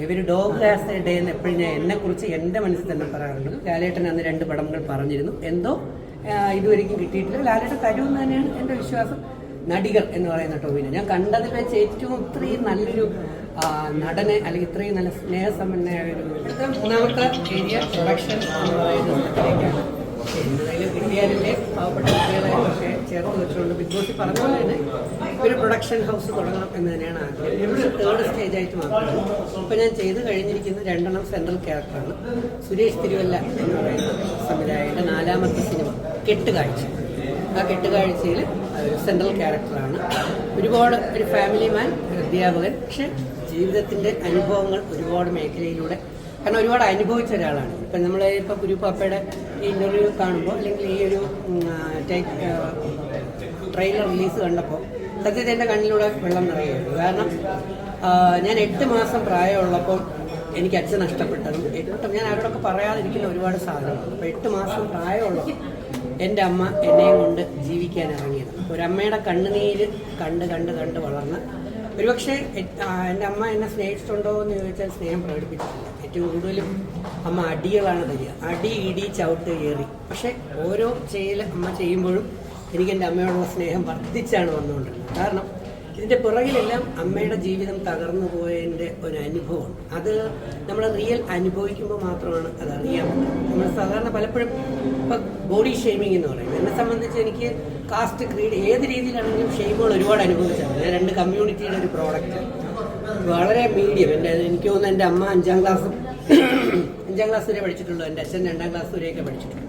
ഇവർ dog has day എന്ന് എപ്പോഴും ഞാൻ എന്നെ കുറിച്ച് എന്റെ മനസ്സിൽ തന്നെ പറയാറുണ്ട്. ലാലേട്ടൻ അന്ന് രണ്ട് പടങ്ങൾ പറഞ്ഞിരുന്നു. എന്തോ ഇതുവരെയും കിട്ടിയിട്ടില്ല. ലാലേട്ടൻ തരുമെന്ന് തന്നെയാണ് എന്റെ വിശ്വാസം. നടികൾ എന്ന് പറയുന്ന ടോവിനെ. ഞാൻ കണ്ടതിൽ വെച്ച് ഏറ്റവും ഇത്രയും നല്ലൊരു നടനെ അല്ലെങ്കിൽ ഇത്രയും നല്ല സ്നേഹസമ്പന്നയായ ഒരു മൂന്നാമത്തെ ഏരിയ പ്രൊഡക്ഷൻ എന്ന് പറയുന്ന എന്തെങ്കിലും കിട്ടിയാലല്ലേ? പാവപ്പെട്ട കുട്ടികളെ ഒക്കെ ചേർത്ത് വെച്ചുകൊണ്ട് ബിഗ് ബോസ് പറഞ്ഞ പോലെ തന്നെ ഒരു പ്രൊഡക്ഷൻ ഹൗസ് തുടങ്ങണം എന്ന് തന്നെയാണ് ആഗ്രഹം. ഇവിടെ തേർഡ് സ്റ്റേജ് ആയിട്ട് മാത്രമാണ് ഇപ്പൊ ഞാൻ ചെയ്ത് കഴിഞ്ഞിരിക്കുന്ന രണ്ടെണ്ണം സെൻട്രൽ ക്യാരക്ടറാണ് സുരേഷ് തിരുവല്ല എന്ന് പറയുന്ന സംവിധായകന്റെ നാലാമത്തെ സിനിമ കെട്ടുകാഴ്ച. ആ കെട്ടുകാഴ്ചയിൽ സെൻട്രൽ ക്യാരക്ടറാണ് ഒരുപാട് ഒരു ഫാമിലി മാൻ അധ്യാപകൻ. പക്ഷെ ജീവിതത്തിന്റെ അനുഭവങ്ങൾ ഒരുപാട് മേഖലയിലൂടെ കാരണം ഒരുപാട് അനുഭവിച്ച ഒരാളാണ്. ഇപ്പം നമ്മൾ ഇപ്പോൾ കുരുപ്പാപ്പയുടെ ഈ ഇന്റർവ്യൂ കാണുമ്പോൾ അല്ലെങ്കിൽ ഈ ഒരു ട്രെയിലർ റിലീസ് കണ്ടപ്പോൾ സത്യത്തിൽ എന്റെ കണ്ണിലൂടെ വെള്ളം നിറയുകയായിരുന്നു. കാരണം ഞാൻ എട്ട് മാസം പ്രായമുള്ളപ്പോൾ എനിക്ക് അച്ഛൻ നഷ്ടപ്പെട്ടതും എട്ട് ഞാൻ അവരോടൊക്കെ പറയാതിരിക്കുന്ന ഒരുപാട് സാധനങ്ങൾ. അപ്പോൾ എട്ട് മാസം പ്രായമുള്ള എന്റെ അമ്മ എന്നെയും കൊണ്ട് ജീവിക്കാൻ ഇറങ്ങിയത്. ഒരമ്മയുടെ കണ്ണുനീര് കണ്ട് കണ്ട് കണ്ട് വളർന്ന ഒരുപക്ഷെ എന്റെ അമ്മ എന്നെ സ്നേഹിച്ചിട്ടുണ്ടോ എന്ന് ചോദിച്ചാൽ സ്നേഹം പ്രകടിപ്പിച്ചിട്ടില്ല. ഏറ്റവും കൂടുതലും അമ്മ അടികളാണ് തരിക. അടി ഇടി ചവിട്ട് ഏറി. പക്ഷെ ഓരോ ചെയ്യൽ അമ്മ ചെയ്യുമ്പോഴും എനിക്ക് എന്റെ അമ്മയോടുള്ള സ്നേഹം വർദ്ധിച്ചാണ് വന്നുകൊണ്ടിരുന്നത്. കാരണം ഇതിന്റെ പുറകിലെല്ലാം അമ്മയുടെ ജീവിതം തകർന്നു പോയതിന്റെ ഒരു അനുഭവമാണ് അത് നമ്മൾ റിയൽ അനുഭവിക്കുമ്പോൾ മാത്രമാണ് അത് അറിയാൻ നമ്മൾ സാധാരണ പലപ്പോഴും ഇപ്പം ബോഡി ഷെയ്മിങ് എന്ന് പറയും. എന്നെ സംബന്ധിച്ച് എനിക്ക് കാസ്റ്റ് ക്രീഡ് ഏത് രീതിയിലാണെങ്കിലും ഷെയ്മുകൾ ഒരുപാട് അനുഭവിച്ചാണ്. രണ്ട് കമ്മ്യൂണിറ്റിയുടെ ഒരു പ്രോഡക്റ്റ് വളരെ മീഡിയം എന്റെ എനിക്ക് തോന്നുന്നു എന്റെ അമ്മ അഞ്ചാം ക്ലാസ് അഞ്ചാം ക്ലാസ് വരെ പഠിച്ചിട്ടുള്ളൂ. എന്റെ അച്ഛൻ രണ്ടാം ക്ലാസ് വരെയൊക്കെ പഠിച്ചിട്ടുള്ളൂ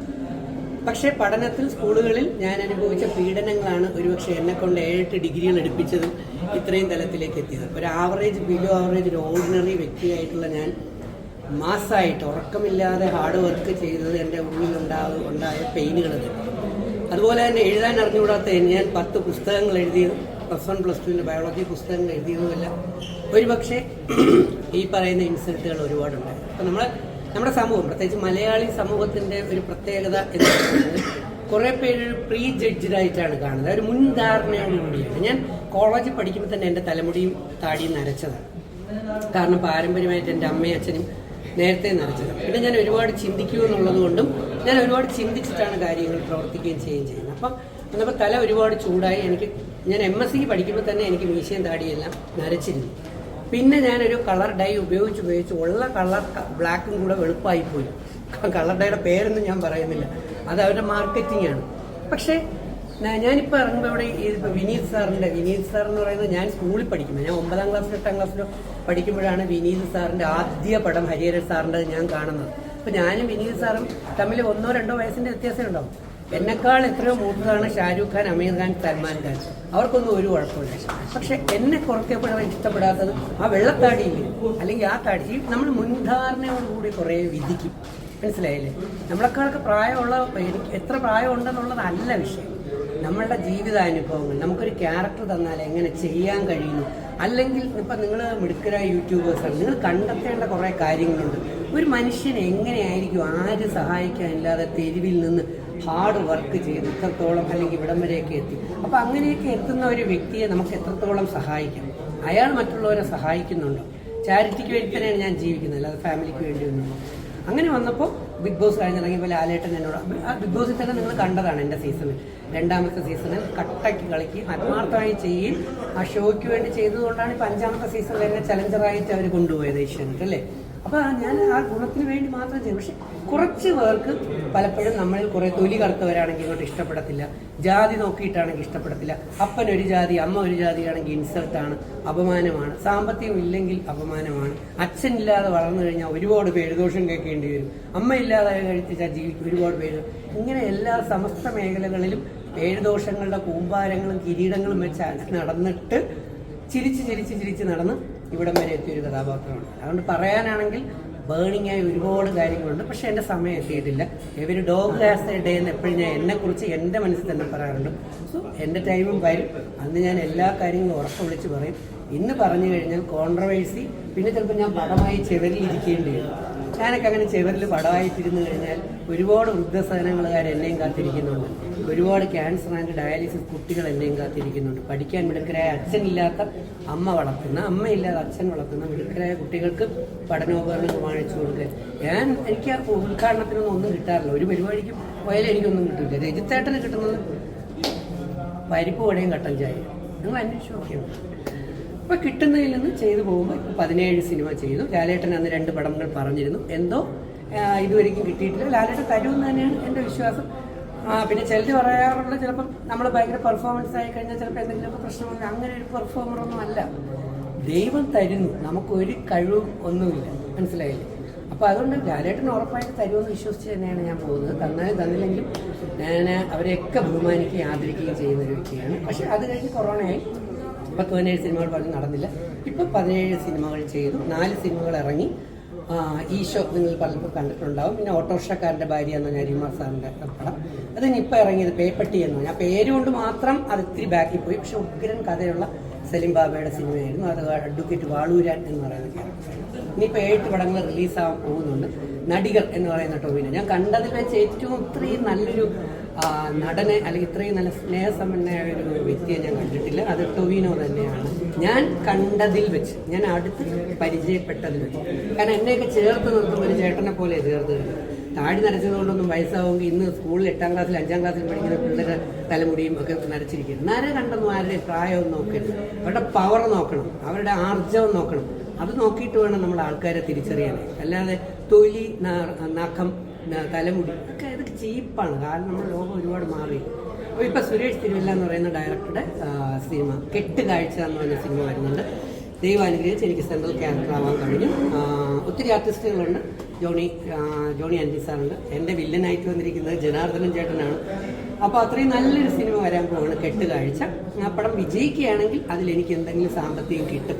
പക്ഷേ പഠനത്തിൽ സ്കൂളുകളിൽ ഞാൻ അനുഭവിച്ച പീഡനങ്ങളാണ് ഒരുപക്ഷെ എന്നെ കൊണ്ട് ഏഴെട്ട് ഡിഗ്രികൾ എടുപ്പിച്ചതും ഇത്രയും തലത്തിലേക്ക് എത്തിയത്. ഒരു ആവറേജ് ബിലോ ആവറേജ് ഒരു ഓർഡിനറി വ്യക്തിയായിട്ടുള്ള ഞാൻ മാസമായിട്ട് ഉറക്കമില്ലാതെ ഹാർഡ് വർക്ക് ചെയ്തത് എന്റെ ഉള്ളിൽ ഉണ്ടാവ് ഉണ്ടായ പെയിനുകൾ അതുപോലെ തന്നെ എഴുതാൻ അറിഞ്ഞുകൂടാത്ത ഞാൻ പത്ത് പുസ്തകങ്ങൾ എഴുതിയത് പ്ലസ് വൺ പ്ലസ് ടുവിന്റെ ബയോളജി പുസ്തകങ്ങൾ എഴുതിയതുമല്ല ഒരുപക്ഷെ ഈ പറയുന്ന ഇൻസൾട്ടുകൾ ഒരുപാടുണ്ടായിരുന്നു അപ്പം നമ്മൾ നമ്മുടെ സമൂഹം പ്രത്യേകിച്ച് മലയാളി സമൂഹത്തിന്റെ ഒരു പ്രത്യേകത എന്ന് പറയുന്നത് കുറെ പേര് പ്രീ ജഡ്ജഡ് ആയിട്ടാണ് കാണുന്നത്. ഒരു മുൻധാരണയോടുകൂടിയാണ് ഞാൻ കോളേജിൽ പഠിക്കുമ്പോൾ തന്നെ എന്റെ തലമുടിയും താടിയും നരച്ചതാണ്. കാരണം പാരമ്പര്യമായിട്ട് എന്റെ അമ്മയും അച്ഛനും നേരത്തെ നരച്ചതാണ്. പിന്നെ ഞാൻ ഒരുപാട് ചിന്തിക്കുമെന്നുള്ളത് കൊണ്ടും ഞാൻ ഒരുപാട് ചിന്തിച്ചിട്ടാണ് കാര്യങ്ങൾ പ്രവർത്തിക്കുകയും ചെയ്യുകയും ചെയ്യുന്നത്. അപ്പം എന്നപ്പോൾ തല ഒരുപാട് ചൂടായി. എനിക്ക് ഞാൻ എം എസ് സിക്ക് പഠിക്കുമ്പോൾ തന്നെ എനിക്ക് മീശയും താടിയെല്ലാം നരച്ചിരുന്നു. പിന്നെ ഞാനൊരു കളർ ഡൈ ഉപയോഗിച്ച് ഉപയോഗിച്ച് ഉള്ള കളർ ബ്ലാക്കും കൂടെ വെളുപ്പായി പോയി. കളർ ഡൈയുടെ പേരൊന്നും ഞാൻ പറയുന്നില്ല. അത് അവരുടെ മാർക്കറ്റിംഗ് ആണ്. പക്ഷേ ഞാനിപ്പോൾ ഇറങ്ങുമ്പോൾ ഇവിടെ ഈ ഇപ്പൊ വിനീത് സാറിന്റെ വിനീത് സാർ എന്ന് പറയുന്നത് ഞാൻ സ്കൂളിൽ പഠിക്കുമ്പോൾ ഞാൻ ഒമ്പതാം ക്ലാസ്സിലും എട്ടാം ക്ലാസ്സിലും പഠിക്കുമ്പോഴാണ് വിനീത് സാറിന്റെ ആദ്യ പടം ഹരിഹരൻ സാറിന്റെ ഞാൻ കാണുന്നത്. അപ്പോൾ ഞാനും വിനീത് സാറും തമ്മിൽ ഒന്നോ രണ്ടോ വയസ്സിന്റെ വ്യത്യാസമേ ഉണ്ടാവും. എന്നെക്കാൾ എത്രയോ മൂത്തതാണ് ഷാരൂഖ് ഖാൻ അമീർ ഖാൻ സൽമാൻ ഖാൻ. അവർക്കൊന്നും ഒരു കുഴപ്പമില്ല. പക്ഷെ എന്നെ കുറയ്ക്കപ്പെടാൻ ഇഷ്ടപ്പെടാത്തത് ആ വെള്ളത്താടി അല്ലെങ്കിൽ ആ താടി. നമ്മൾ മുൻധാരണയോടുകൂടി കുറേ വിധിക്കും. മനസ്സിലായില്ലേ? നമ്മളെക്കാളൊക്കെ പ്രായമുള്ള എനിക്ക് എത്ര പ്രായമുണ്ടെന്നുള്ളതല്ല വിഷയം. നമ്മളുടെ ജീവിതാനുഭവങ്ങൾ നമുക്കൊരു ക്യാരക്ടർ തന്നാൽ എങ്ങനെ ചെയ്യാൻ കഴിയുന്നു? അല്ലെങ്കിൽ ഇപ്പം നിങ്ങൾ മിടുക്കരായ യൂട്യൂബേഴ്സാണ് നിങ്ങൾ കണ്ടെത്തേണ്ട കുറേ കാര്യങ്ങളുണ്ട്. ഒരു മനുഷ്യൻ എങ്ങനെയായിരിക്കും ആര് സഹായിക്കാനില്ലാതെ തെരുവിൽ നിന്ന് ഹാർഡ് വർക്ക് ചെയ്ത് ഇത്രത്തോളം അല്ലെങ്കിൽ ഇവിടം വരെയൊക്കെ എത്തി. അപ്പോൾ അങ്ങനെയൊക്കെ എത്തുന്ന ഒരു വ്യക്തിയെ നമുക്ക് എത്രത്തോളം സഹായിക്കാം അയാൾ മറ്റുള്ളവരെ സഹായിക്കുന്നുണ്ടോ? ചാരിറ്റിക്ക് വേണ്ടി തന്നെയാണ് ഞാൻ ജീവിക്കുന്നത് അല്ലാതെ ഫാമിലിക്ക് വേണ്ടി ഒന്നും അങ്ങനെ വന്നപ്പോൾ ബിഗ് ബോസ് കഴിഞ്ഞിറങ്ങിയ പോലെ ആലേട്ടൻ എന്നോട് ആ ബിഗ് ബോസിൽ തന്നെ നിങ്ങൾ കണ്ടതാണ് എന്റെ സീസണിൽ രണ്ടാമത്തെ സീസണിൽ കട്ടയ്ക്ക് കളിക്കുകയും ആത്മാർത്ഥമായി ചെയ്യുകയും ആ ഷോയ്ക്ക് വേണ്ടി ചെയ്തതുകൊണ്ടാണ് ഇപ്പം അഞ്ചാമത്തെ സീസണിൽ എന്നെ ചലഞ്ചറായിട്ട് അവർ കൊണ്ടുപോയത് ഏഷ്യാനെറ്റ് അല്ലേ? അപ്പോൾ ഞാൻ ആ ഗുണത്തിന് വേണ്ടി മാത്രം ചെയ്യും. പക്ഷെ കുറച്ച് പേർക്ക് പലപ്പോഴും നമ്മളിൽ കുറേ തൊലി കറുത്തവരാണെങ്കിൽ ഇങ്ങോട്ട് ഇഷ്ടപ്പെടത്തില്ല. ജാതി നോക്കിയിട്ടാണെങ്കിൽ ഇഷ്ടപ്പെടത്തില്ല. അപ്പൻ ഒരു ജാതി അമ്മ ഒരു ജാതിയാണെങ്കിൽ ആണ് അപമാനമാണ്. സാമ്പത്തികം ഇല്ലെങ്കിൽ അപമാനമാണ്. അച്ഛൻ ഇല്ലാതെ വളർന്നു കഴിഞ്ഞാൽ ഒരുപാട് പേര് ദോഷം കേൾക്കേണ്ടി വരും. അമ്മ ഇല്ലാതെ കഴിച്ചാൽ ജീവിക്കും ഒരുപാട് പേര്. ഇങ്ങനെ എല്ലാ സമസ്ത മേഖലകളിലും പേരുദോഷങ്ങളുടെ കൂമ്പാരങ്ങളും കിരീടങ്ങളും വെച്ച് നടന്നിട്ട് ചിരിച്ച് ചിരിച്ച് ചിരിച്ച് നടന്ന് ഇവിടം വരെ എത്തിയ ഒരു കഥാപാത്രമാണ്. അതുകൊണ്ട് പറയാനാണെങ്കിൽ ബേണിംഗ് ആയി ഒരുപാട് കാര്യങ്ങളുണ്ട്. പക്ഷെ എന്റെ സമയം എത്തിയിട്ടില്ല. ഇവർ ഡോഗ് ഹാസ് എ ഡേ എന്ന് എപ്പോഴും ഞാൻ എന്നെക്കുറിച്ച് എന്റെ മനസ്സിൽ തന്നെ പറയാറുണ്ട്. സോ എന്റെ ടൈമും വരും. അന്ന് ഞാൻ എല്ലാ കാര്യങ്ങളും ഉറക്കം വിളിച്ച് പറയും. ഇന്ന് പറഞ്ഞു കഴിഞ്ഞാൽ കോൺട്രവേഴ്സി പിന്നെ ചിലപ്പോൾ ഞാൻ പടമായി ചെവരിൽ ഇരിക്കേണ്ടി വരും. ഞാനൊക്കെ അങ്ങനെ ചെവരിൽ പടമായിട്ടിരുന്നു കഴിഞ്ഞാൽ ഒരുപാട് വൃദ്ധസഹനങ്ങളുകാർ എന്നെയും കാത്തിരിക്കുന്നുണ്ട്. ഒരുപാട് ക്യാൻസർ ആൻഡ് ഡയാലിസിസ് കുട്ടികൾ എന്നെയും കാത്തിരിക്കുന്നുണ്ട്. പഠിക്കാൻ മിടുക്കരായ അച്ഛനില്ലാത്ത അമ്മ വളർത്തുന്ന അമ്മയില്ലാതെ അച്ഛൻ വളർത്തുന്ന മിടുക്കരായ കുട്ടികൾക്ക് പഠനോപകരണങ്ങൾ വാങ്ങിച്ചു കൊടുക്കുക ഞാൻ എനിക്ക് ഉദ്ഘാടനത്തിനൊന്നും ഒന്നും കിട്ടാറില്ല. ഒരു പരിപാടിക്ക് പോയാലും എനിക്കൊന്നും കിട്ടില്ല രജിത്തേട്ടന് കിട്ടുന്നത് പരിപ്പ് വടയും കട്ടൻ ചായ നിങ്ങൾ അന്വേഷിച്ച് നോക്കിയാൽ അപ്പോൾ കിട്ടുന്നതിൽ നിന്ന് ചെയ്തു പോകുമ്പോൾ ഇപ്പോൾ പതിനേഴ് സിനിമ ചെയ്തു. ലാലേട്ടൻ അന്ന് രണ്ട് പടങ്ങൾ പറഞ്ഞിരുന്നു. എന്തോ ഇതുവരെയും കിട്ടിയിട്ടില്ല. ലാലേട്ടൻ തരുമെന്ന് തന്നെയാണ് എന്റെ വിശ്വാസം. പിന്നെ ചിലർ പറയാറുള്ളത് ചിലപ്പം നമ്മൾ ഭയങ്കര പെർഫോമൻസ് ആയി കഴിഞ്ഞാൽ ചിലപ്പോൾ എന്തെങ്കിലുമൊക്കെ പ്രശ്നമുണ്ട്. അങ്ങനെ ഒരു പെർഫോമറൊന്നും അല്ല. ദൈവം തരുന്നു. നമുക്കൊരു കഴിവും ഒന്നുമില്ല. മനസ്സിലായില്ലേ? അപ്പോൾ അതുകൊണ്ട് ലാലേട്ടൻ ഉറപ്പായിട്ട് തരുമെന്ന് വിശ്വസിച്ച് തന്നെയാണ് ഞാൻ പോകുന്നത്. തന്നാലും തന്നില്ലെങ്കിലും ഞാൻ അവരെയൊക്കെ ബഹുമാനിക്കുകയും ആദരിക്കുകയും ചെയ്യുന്ന ഒരു വ്യക്തിയാണ്. പക്ഷെ അത് കഴിഞ്ഞ് കൊറോണയായി. പത്ത് പതിനേഴ് സിനിമകൾ പറഞ്ഞ് നടന്നില്ല. ഇപ്പം പതിനേഴ് സിനിമകൾ ചെയ്തു. നാല് സിനിമകൾ ഇറങ്ങി. ഈശോ നിങ്ങൾ പലപ്പോൾ കണ്ടിട്ടുണ്ടാവും. പിന്നെ ഓട്ടോറിക്ഷക്കാരന്റെ ഭാര്യ എന്ന നരിമാർ സാറിന്റെ പടം. അത് ഇനി ഇപ്പം ഇറങ്ങിയത് പേപ്പട്ടി എന്ന് പറഞ്ഞാൽ പേര് കൊണ്ട് മാത്രം അത് ഇത്തിരി ബാക്കിൽ പോയി. പക്ഷെ ഉഗ്രൻ കഥയുള്ള സലിം ബാബയുടെ സിനിമയായിരുന്നു. അത് അഡ്വക്കേറ്റ് വാളൂരാൻ എന്ന് പറയുന്ന ക്യാരക്ടർ ഇനിയിപ്പോൾ ഏഴ് പടങ്ങൾ റിലീസാകാൻ പോകുന്നുണ്ട്. നടികൾ എന്ന് പറയുന്ന ടോവിനെ. ഞാൻ കണ്ടതിൽ വെച്ച് ഏറ്റവും ഇത്രയും നല്ലൊരു നടനെ അല്ലെങ്കിൽ ഇത്രയും നല്ല സ്നേഹസമ്പന്നയായ ഒരു വ്യക്തിയെ ഞാൻ കണ്ടിട്ടില്ല. അത് ടൊവിനോ തന്നെയാണ്. ഞാൻ കണ്ടതിൽ വെച്ച് ഞാൻ അടുത്ത് പരിചയപ്പെട്ടതിൽ വെച്ച്. കാരണം എന്നെയൊക്കെ ചേർത്ത് നിർത്തുമ്പോൾ ഒരു ചേട്ടനെ പോലെ ചേർത്ത് നിർത്തും. താടി നരച്ചതുകൊണ്ടൊന്നും വയസ്സാവുമെങ്കിൽ ഇന്ന് സ്കൂളിൽ എട്ടാം ക്ലാസ്സിൽ അഞ്ചാം ക്ലാസ്സിൽ പഠിക്കുന്ന പിള്ളേരെ തലമുടിയും ഒക്കെ നരച്ചിരിക്കുന്നു. നര കണ്ടൊന്നും ആരുടെ പ്രായവും നോക്കരുത്. അവരുടെ പവർ നോക്കണം. അവരുടെ ആർജവം നോക്കണം. അത് നോക്കിയിട്ട് വേണം നമ്മൾ ആൾക്കാരെ തിരിച്ചറിയാൻ അല്ലാതെ തൊലി നഖം തലമുടി. ഒക്കെ ഇതൊക്കെ ചീപ്പാണ്. കാരണം നമ്മുടെ ലോകം ഒരുപാട് മാറി. അപ്പോൾ ഇപ്പോൾ സുരേഷ് തിരുവല്ല എന്ന് പറയുന്ന ഡയറക്ടറുടെ സിനിമ കെട്ട് കാഴ്ച എന്ന് പറയുന്ന സിനിമ വരുന്നുണ്ട്. ദൈവം അനുഗ്രഹിച്ച് എനിക്ക് സെൻട്രൽ ക്യാരക്ടർ ആവാൻ കഴിഞ്ഞു. ഒത്തിരി ആർട്ടിസ്റ്റുകളുണ്ട് ജോണി ജോണി ആൻഡി സാറുണ്ട്. എന്റെ വില്ലനായിട്ട് വന്നിരിക്കുന്നത് ജനാർദ്ദനൻ ചേട്ടനാണ്. അപ്പോൾ അത്രയും നല്ലൊരു സിനിമ വരാൻ പോവാണ് കെട്ട് കാഴ്ച. ആ പടം വിജയിക്കുകയാണെങ്കിൽ അതിൽ എനിക്ക് എന്തെങ്കിലും സാമ്പത്തികം കിട്ടും.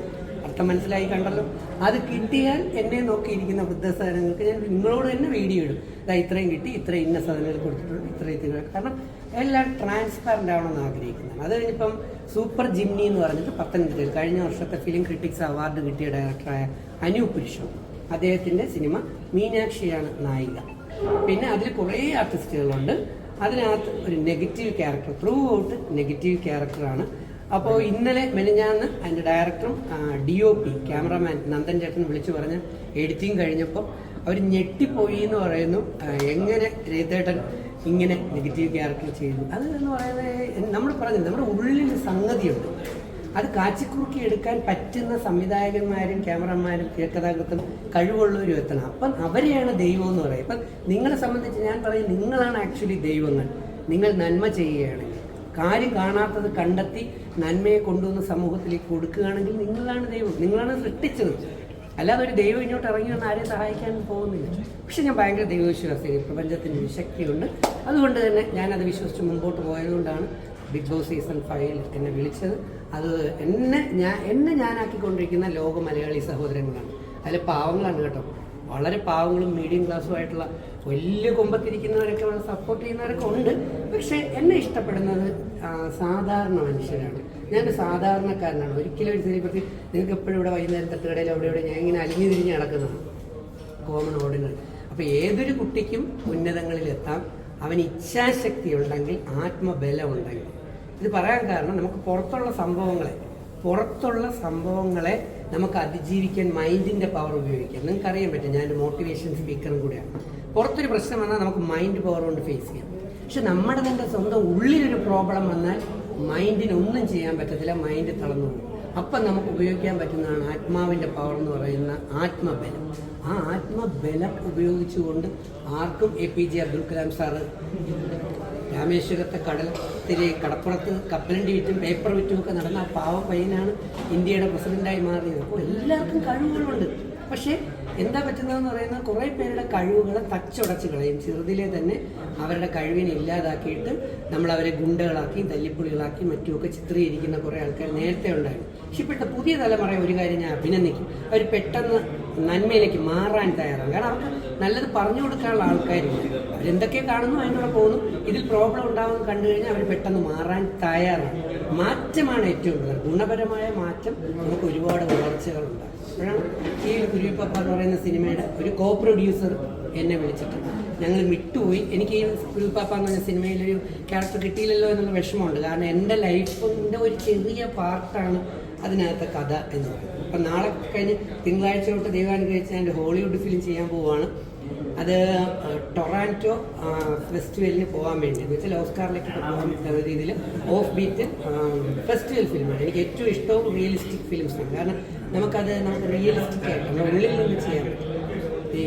അർത്ഥം മനസ്സിലായി കണ്ടല്ലോ? അത് കിട്ടിയാൽ എന്നെ നോക്കിയിരിക്കുന്ന വൃദ്ധസദനങ്ങൾക്ക് ഞാൻ നിങ്ങളോട് തന്നെ വീഡിയോ ഇടും. ഇതാ ഇത്രയും കിട്ടി ഇത്ര ഇന്ന സാധനങ്ങൾ കൊടുത്തിട്ടുണ്ട് ഇത്ര ഇത്ര കാരണം എല്ലാം ട്രാൻസ്പെറന്റ് ആവണമെന്ന് ആഗ്രഹിക്കുന്നതാണ് അത് കഴിഞ്ഞിപ്പം സൂപ്പർ ജിംനി എന്ന് പറഞ്ഞിട്ട് പത്തനംതിട്ടയിൽ കഴിഞ്ഞ വർഷത്തെ ഫിലിം ക്രിട്ടിക്സ് അവാർഡ് കിട്ടിയ ഡയറക്ടറായ അനു പുരുഷോ അദ്ദേഹത്തിന്റെ സിനിമ മീനാക്ഷിയാണ് നായിക. പിന്നെ അതിൽ കുറേ ആർട്ടിസ്റ്റുകളുണ്ട് അതിനകത്ത് ഒരു negative character throughout negative ക്യാരക്ടറാണ് അപ്പോൾ ഇന്നലെ മെനിഞ്ഞാന്ന് അതിന്റെ ഡയറക്ടറും D O P cameraman Nandan ചേട്ടൻ വിളിച്ചു പറഞ്ഞ് എഡിറ്റിംഗ് കഴിഞ്ഞപ്പോൾ അവർ ഞെട്ടിപ്പോയി എന്ന് പറയുന്നു. എങ്ങനെ രേതേട്ടൻ ഇങ്ങനെ നെഗറ്റീവ് ക്യാരക്ടർ ചെയ്തു അത് എന്ന് പറയുന്നത് നമ്മൾ പറഞ്ഞു നമ്മുടെ ഉള്ളിൽ സംഗതിയുണ്ട്. അത് കാച്ചിക്കുറുക്കി എടുക്കാൻ പറ്റുന്ന സംവിധായകന്മാരും ക്യാമറമാരും തിരക്കഥാകൃത്തും കഴിവുള്ളവരും എത്തണം. അപ്പം അവരെയാണ് ദൈവം എന്ന് പറയുന്നത്. ഇപ്പം നിങ്ങളെ സംബന്ധിച്ച് ഞാൻ പറയും നിങ്ങളാണ് ആക്ച്വലി ദൈവങ്ങൾ. നിങ്ങൾ നന്മ ചെയ്യുകയാണെങ്കിൽ. കാര്യം കാണാത്തത് കണ്ടെത്തി നന്മയെ കൊണ്ടുവന്ന് സമൂഹത്തിലേക്ക് കൊടുക്കുകയാണെങ്കിൽ നിങ്ങളാണ് ദൈവം. നിങ്ങളാണ് സൃഷ്ടിച്ചത്. അല്ലാതെ ഒരു ദൈവം ഇങ്ങോട്ട് ഇറങ്ങി വന്ന് ആരെയും സഹായിക്കാൻ പോകുന്നില്ല. പക്ഷെ ഞാൻ ഭയങ്കര ദൈവവിശ്വാസിയാണ്. പ്രപഞ്ചത്തിന്റെ ഒരു ശക്തിയുണ്ട് അതുകൊണ്ട് തന്നെ ഞാനത് വിശ്വസിച്ച് മുമ്പോട്ട് പോയതുകൊണ്ടാണ് ബിഗ് ബോസ് സീസൺ ഫൈവിൽ എന്നെ വിളിച്ചത്. അത് എന്നെ ഞാൻ എന്നെ ഞാനാക്കിക്കൊണ്ടിരിക്കുന്ന ലോക മലയാളി സഹോദരങ്ങളാണ്. അതിൽ പാവങ്ങളാണ് കേട്ടോ. വളരെ പാവങ്ങളും മീഡിയം ക്ലാസ്സുമായിട്ടുള്ള വലിയ കൊമ്പത്തിരിക്കുന്നവരൊക്കെ സപ്പോർട്ട് ചെയ്യുന്നവരൊക്കെ ഉണ്ട്. പക്ഷെ എന്നെ ഇഷ്ടപ്പെടുന്നത് സാധാരണ മനുഷ്യരാണ്. ഞാൻ സാധാരണക്കാരനാണ്. ഒരിക്കലും ഒരു സെലിബ്രിറ്റി നിങ്ങൾക്ക് എപ്പോഴും ഇവിടെ വൈകുന്നേരം തട്ടുകടയിൽ അവിടെ ഇവിടെ ഞാൻ ഇങ്ങനെ അലിഞ്ഞു തിരിഞ്ഞ് നടക്കുന്നതാണ് കോമൺ ഓർഡിനറി അപ്പോൾ ഏതൊരു കുട്ടിക്കും ഉന്നതങ്ങളിലെത്താം അവന് ഇച്ഛാശക്തി ഉണ്ടെങ്കിൽ ആത്മബലം ഉണ്ടെങ്കിൽ. ഇത് പറയാൻ കാരണം നമുക്ക് പുറത്തുള്ള സംഭവങ്ങളെ പുറത്തുള്ള സംഭവങ്ങളെ നമുക്ക് അതിജീവിക്കാൻ മൈൻഡിന്റെ പവർ ഉപയോഗിക്കാം. നിങ്ങൾക്ക് അറിയാൻ പറ്റും ഞാനൊരു മോട്ടിവേഷൻ സ്പീക്കറും കൂടെയാണ്. പുറത്തൊരു പ്രശ്നം വന്നാൽ നമുക്ക് മൈൻഡ് പവർ കൊണ്ട് ഫേസ് ചെയ്യാം. പക്ഷെ നമ്മുടെ തന്നെ സ്വന്തം ഉള്ളിലൊരു പ്രോബ്ലം വന്നാൽ മൈൻഡിന് ഒന്നും ചെയ്യാൻ പറ്റത്തില്ല മൈൻഡ് തളർന്നു പോകും. അപ്പം നമുക്ക് ഉപയോഗിക്കാൻ പറ്റുന്നതാണ് ആത്മാവിന്റെ പവർ എന്ന് പറയുന്ന ആത്മബലം. ആ ആത്മബലം ഉപയോഗിച്ചുകൊണ്ട് ആർക്കും A P J Abdul Kalam sir രാമേശ്വരത്തെ കടലത്തിലെ കടപ്പുറത്ത് കപ്പലണ്ടി വിറ്റും പേപ്പർ വിറ്റും ഒക്കെ നടന്ന ആ പാവ പയ്യനാണ് ഇന്ത്യയുടെ പ്രസിഡന്റായി മാറിയത്. അപ്പോൾ എല്ലാവർക്കും കഴിവുകളുണ്ട്. പക്ഷേ എന്താ പറ്റുന്നതെന്ന് പറയുന്നത് കുറേ പേരുടെ കഴിവുകളെ തച്ചുടച്ച് കളയും. ചെറുതിലെ തന്നെ അവരുടെ കഴിവിനെ ഇല്ലാതാക്കിയിട്ട് നമ്മൾ അവരെ ഗുണ്ടകളാക്കി തല്ലിപ്പുളികളാക്കി മറ്റുമൊക്കെ ചിത്രീകരിക്കുന്ന കുറേ ആൾക്കാർ നേരത്തെ ഉണ്ടായിരുന്നു. പക്ഷെ ഇപ്പോഴത്തെ പുതിയ തലമുറ ഒരു കാര്യം ഞാൻ അഭിനന്ദിക്കും. അവർ പെട്ടെന്ന് നന്മയിലേക്ക് മാറാൻ തയ്യാറാണ്. കാരണം അവർക്ക് നല്ലത് പറഞ്ഞു കൊടുക്കാനുള്ള ആൾക്കാരുണ്ട് അവരെന്തൊക്കെ കാണുന്നു അതിനോട് പോകുന്നു. ഇതിൽ പ്രോബ്ലം ഉണ്ടാകുമെന്ന് കണ്ടു കഴിഞ്ഞാൽ അവർ പെട്ടെന്ന് മാറാൻ തയ്യാറാണ്. മാറ്റമാണ് ഏറ്റവും കൂടുതൽ. ഗുണപരമായ മാറ്റം നമുക്ക് ഒരുപാട് വളർച്ചകളുണ്ട്. അപ്പോഴാണ് ഈ കുരുവിപ്പപ്പ എന്ന് പറയുന്ന സിനിമയുടെ ഒരു കോ പ്രൊഡ്യൂസർ എന്നെ വിളിച്ചിട്ട് ഞങ്ങൾ വിട്ടുപോയി. എനിക്ക് ഈ കുരുവിപ്പാപ്പ എന്ന് പറഞ്ഞ സിനിമയിലൊരു ക്യാരക്ടർ കിട്ടിയില്ലല്ലോ എന്നുള്ള വിഷമമുണ്ട്. കാരണം എന്റെ ലൈഫിന്റെ ഒരു ചെറിയ പാർട്ടാണ് അതിനകത്തെ കഥ എന്ന് പറയുന്നത്. അപ്പം നാളെ കഴിഞ്ഞ് തിങ്കളാഴ്ച തൊട്ട് ദൈവാനുഗ്രഹിച്ച് ഞാൻ ഹോളിവുഡ് ഫിലിം ചെയ്യാൻ പോവുകയാണ് അത് ടൊറാന്റോ ഫെസ്റ്റിവലിന് പോകാൻ വേണ്ടി. എന്ന് വെച്ചാൽ ഓസ്കാറിലേക്ക് പോകാൻ എന്ന രീതിയിൽ ഓഫ് ബീറ്റ് ഫെസ്റ്റിവൽ ഫിലിമാണ്. എനിക്ക് ഏറ്റവും ഇഷ്ടവും റിയലിസ്റ്റിക് ഫിലിംസാണ്. കാരണം നമുക്കത് നമുക്ക് റിയലിസ്റ്റിക് ആയിട്ട് നമ്മുടെ ഉള്ളിൽ നിന്ന് ചെയ്യാൻ പറ്റും. ഈ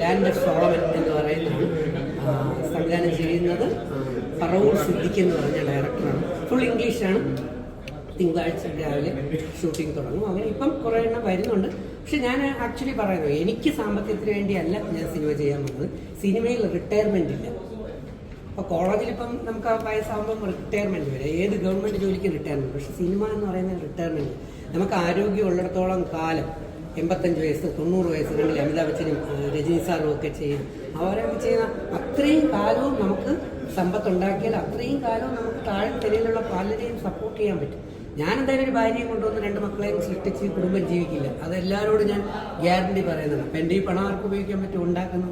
ലാൻഡ് ഓഫ് സോളമൻ എന്ന് പറയുന്നതാണ് സംവിധാനം ചെയ്യുന്നത് ആ, ഫറൂർ സിദ്ദിഖ് എന്ന് പറഞ്ഞ ഡയറക്ടറാണ് ഫുൾ ഇംഗ്ലീഷാണ് തിങ്കളാഴ്ച രാവിലെ ഷൂട്ടിംഗ് തുടങ്ങും. അങ്ങനെ ഇപ്പം കുറേ എണ്ണം വരുന്നുണ്ട്. പക്ഷെ ഞാൻ ആക്ച്വലി പറയുന്നു എനിക്ക് സാമ്പത്തികത്തിന് വേണ്ടിയല്ല ഞാൻ സിനിമ ചെയ്യാൻ വന്നത് സിനിമയിൽ റിട്ടയർമെന്റ് ഇല്ല. അപ്പോൾ കോളേജിൽ ഇപ്പം നമുക്ക് ആ വയസ്സാകുമ്പോൾ റിട്ടയർമെന്റ് വരെ. ഏത് ഗവൺമെന്റ് ജോലിക്ക് റിട്ടയർമെന്റ് പക്ഷെ സിനിമ എന്ന് പറയുന്നത് റിട്ടയർമെന്റ് നമുക്ക് ആരോഗ്യം ഉള്ളിടത്തോളം കാലം എൺപത്തഞ്ച് വയസ്സ് തൊണ്ണൂറ് വയസ്സ് കണ്ടില്ല അമിതാഭ് ബച്ചനും രജനി സാറും ഒക്കെ ചെയ്യും അവരൊക്കെ ചെയ്യുന്ന അത്രയും കാലവും നമുക്ക് സമ്പത്ത് ഉണ്ടാക്കിയാൽ അത്രയും കാലവും നമുക്ക് താഴെ നിലയിലുള്ള പലരെയും സപ്പോർട്ട് ചെയ്യാൻ പറ്റും. ഞാൻ എന്തായാലും ഒരു ഭാര്യയും കൊണ്ടുവന്ന് രണ്ട് മക്കളെയും സൃഷ്ടിച്ച് കുടുംബം ജീവിക്കില്ല. അത് എല്ലാവരോടും ഞാൻ ഗ്യാരണ്ടി പറയുന്നത് അപ്പം എന്റെ ഈ പണം ആർക്ക് ഉപയോഗിക്കാൻ പറ്റും? ഉണ്ടാക്കുന്നു.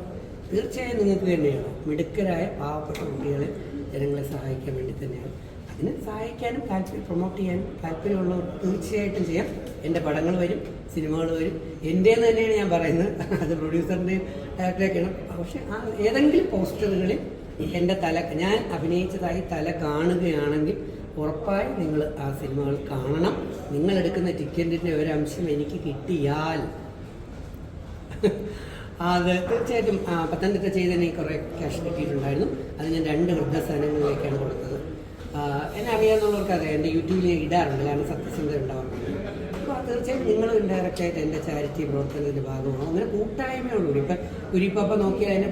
തീർച്ചയായും നിങ്ങൾക്ക് തന്നെയാണ്. മിടുക്കരായ പാവപ്പെട്ട കുട്ടികളെ ജനങ്ങളെ സഹായിക്കാൻ വേണ്ടി തന്നെയാണ്. അതിന് സഹായിക്കാനും താല്പര്യം പ്രൊമോട്ട് ചെയ്യാനും താല്പര്യമുള്ളവർ തീർച്ചയായിട്ടും ചെയ്യാം. എന്റെ പടങ്ങൾ വരും സിനിമകൾ വരും. എന്റേന്ന് തന്നെയാണ് ഞാൻ പറയുന്നത്. അത് പ്രൊഡ്യൂസറിന്റെയും ഡയറക്ടറൊക്കെയാണ് പക്ഷെ ആ ഏതെങ്കിലും പോസ്റ്ററുകളിൽ എന്റെ തല ഞാൻ അഭിനയിച്ചതായി തല കാണുകയാണെങ്കിൽ ഉറപ്പായും നിങ്ങൾ ആ സിനിമകൾ കാണണം. നിങ്ങൾ എടുക്കുന്ന ടിക്കറ്റിന്റെ ഒരംശം എനിക്ക് കിട്ടിയാൽ. അത് തീർച്ചയായിട്ടും പത്തനംതിട്ട ചെയ്തതിന് കുറേ ക്യാഷ് കിട്ടിയിട്ടുണ്ടായിരുന്നു. അത് ഞാൻ രണ്ട് വൃദ്ധസ്ഥാനങ്ങളിലേക്കാണ് കൊടുത്തത്. എന്നെ അറിയാവുന്നവർക്ക് അറിയാം എന്റെ യൂട്യൂബിൽ ഇടാറുണ്ട്. കാരണം സത്യസന്ധത ഉണ്ടാവാറുണ്ട്. അപ്പോൾ തീർച്ചയായും നിങ്ങളും ഇൻഡയറക്റ്റ് ആയിട്ട് എന്റെ ചാരിറ്റി പ്രവർത്തനത്തിന്റെ ഭാഗമാകും അങ്ങനെ കൂട്ടായ്മയുള്ളൂ. ഇപ്പം കുരിപ്പപ്പ നോക്കിയാൽ അതിനെ